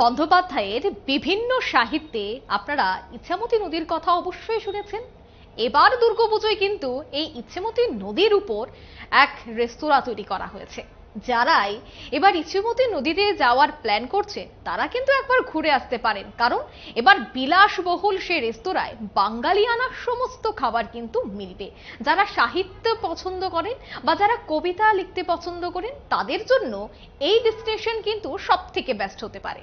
বন্দ্যোপাধ্যায়ের বিভিন্ন সাহিত্যে আপনারা ইচ্ছামতি নদীর কথা অবশ্যই শুনেছেন। এবার দুর্গাপুজোয় কিন্তু এই ইচ্ছেমতি নদীর উপর এক রেস্তোরাঁ তৈরি করা হয়েছে। যারাই এবার ইচ্ছেমতি নদীতে যাওয়ার প্ল্যান করছে, তারা কিন্তু একবার ঘুরে আসতে পারেন। কারণ এবার বিলাসবহুল সে রেস্তোরাঁয় বাঙালিয়ানা সমস্ত খাবার কিন্তু মিলবে। যারা সাহিত্য পছন্দ করেন বা যারা কবিতা লিখতে পছন্দ করেন, তাদের জন্য এই ডেস্টিনেশন কিন্তু সব থেকে বেস্ট হতে পারে।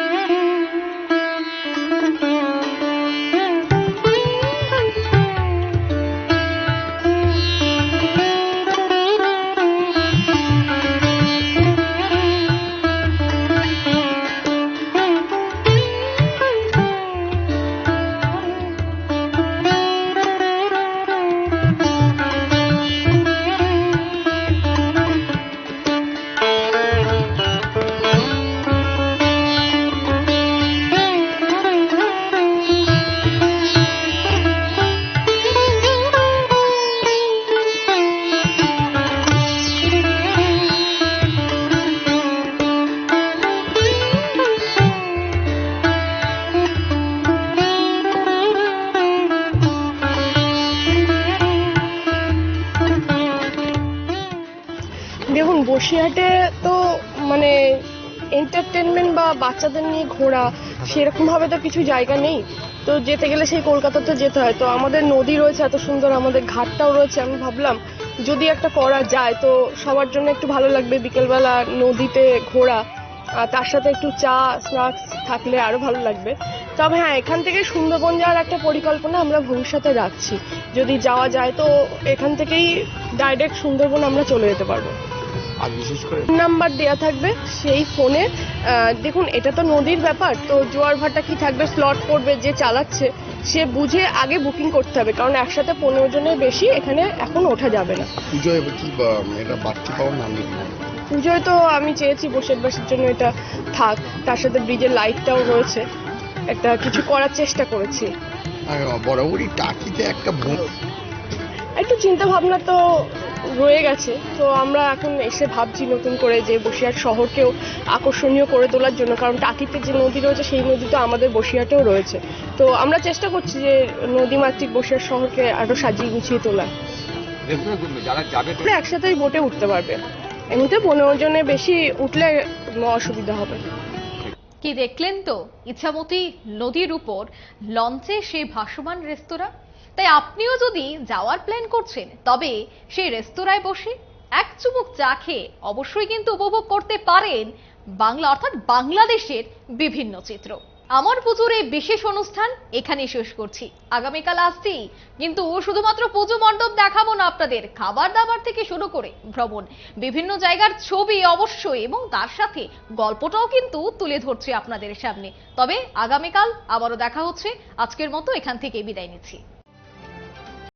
বসিরহাটে তো মানে এন্টারটেনমেন্ট বা বাচ্চাদের নিয়ে ঘোরা সেরকম ভাবে তো কিছু জায়গা নেই। তো যেতে গেলে সেই কলকাতাতে যেতে হয়। তো আমাদের নদী রয়েছে এত সুন্দর, আমাদের ঘাটটাও রয়েছে, আমি ভাবলাম যদি একটা করা যায়, তো সবার জন্য একটু ভালো লাগবে বিকেলবেলা নদীতে ঘোরা। আর তার সাথে একটু চা স্ন্যাক্স থাকলে আরও ভালো লাগবে। তবে হ্যাঁ এখান থেকে সুন্দরবন যাওয়ার একটা পরিকল্পনা আমরা ভবিষ্যতে রাখছি। যদি যাওয়া যায়, তো এখান থেকেই ডাইরেক্ট সুন্দরবন আমরা চলে যেতে পারব। আর বিশেষ করে নাম্বার দেয়া থাকবে সেই ফোনে। দেখুন এটা তো নদীর ব্যাপার তো জোয়ার ভাটা কি থাকবে স্লট পড়বে যে চালাচ্ছে সে বুঝে আগে বুকিং করতে হবে কারণ একসাথে পনেরো জনের বেশি এখানে এখন ওঠা যাবে না। পুজোয় কি এটা বাড়তি পাওয়ার নাম পুজোয় তো আমি চেয়েছি বসেরবাসীর জন্য এটা থাক তার সাথে ব্রিজের লাইটটাও রয়েছে। একটা কিছু করার চেষ্টা করেছি। বরাবরই টাকিতে একটা একটু চিন্তা ভাবনা তো রয়ে গেছে। তো আমরা এখন এসে ভাবছি নতুন করে যে বসিরহাট শহরকেও আকর্ষণীয় করে তোলার জন্য কারণ টাকিতে যে নদী রয়েছে সেই নদী তো আমাদের বসিরহাটেও রয়েছে। তো আমরা চেষ্টা করছি যে নদীমাতৃক বসিরহাট শহরকে আরও সাজিয়ে গুছিয়ে তোলা যাবে একসাথেই বোটে উঠতে পারবে। এমনিতে পনেরো জনের বেশি উঠলে অসুবিধা হবে। কি দেখলেন তো? ইচ্ছামতি নদীর উপর লঞ্চে সেই ভাসমান রেস্তোরাঁ? তাই আপনিও যদি যাওয়ার প্ল্যান করছেন, তবে সেই রেস্তোরাঁয় বসে এক চুমুক চা খেয়ে অবশ্যই কিন্তু উপভোগ করতে পারেন বাংলা অর্থাৎ বাংলাদেশের বিভিন্ন চিত্র। আমার পুজোর এই বিশেষ অনুষ্ঠান এখানেই শেষ করছি। আগামীকাল আসছি কিন্তু শুধুমাত্র পুজো মণ্ডপ দেখাবো না আপনাদের খাবার দাবার থেকে শুরু করে ভ্রমণ, বিভিন্ন জায়গার ছবি অবশ্যই এবং তার সাথে গল্পটাও কিন্তু তুলে ধরছি আপনাদের সামনে। তবে আগামীকাল আবারও দেখা হচ্ছে, আজকের মতো এখান থেকে বিদায় নিচ্ছি।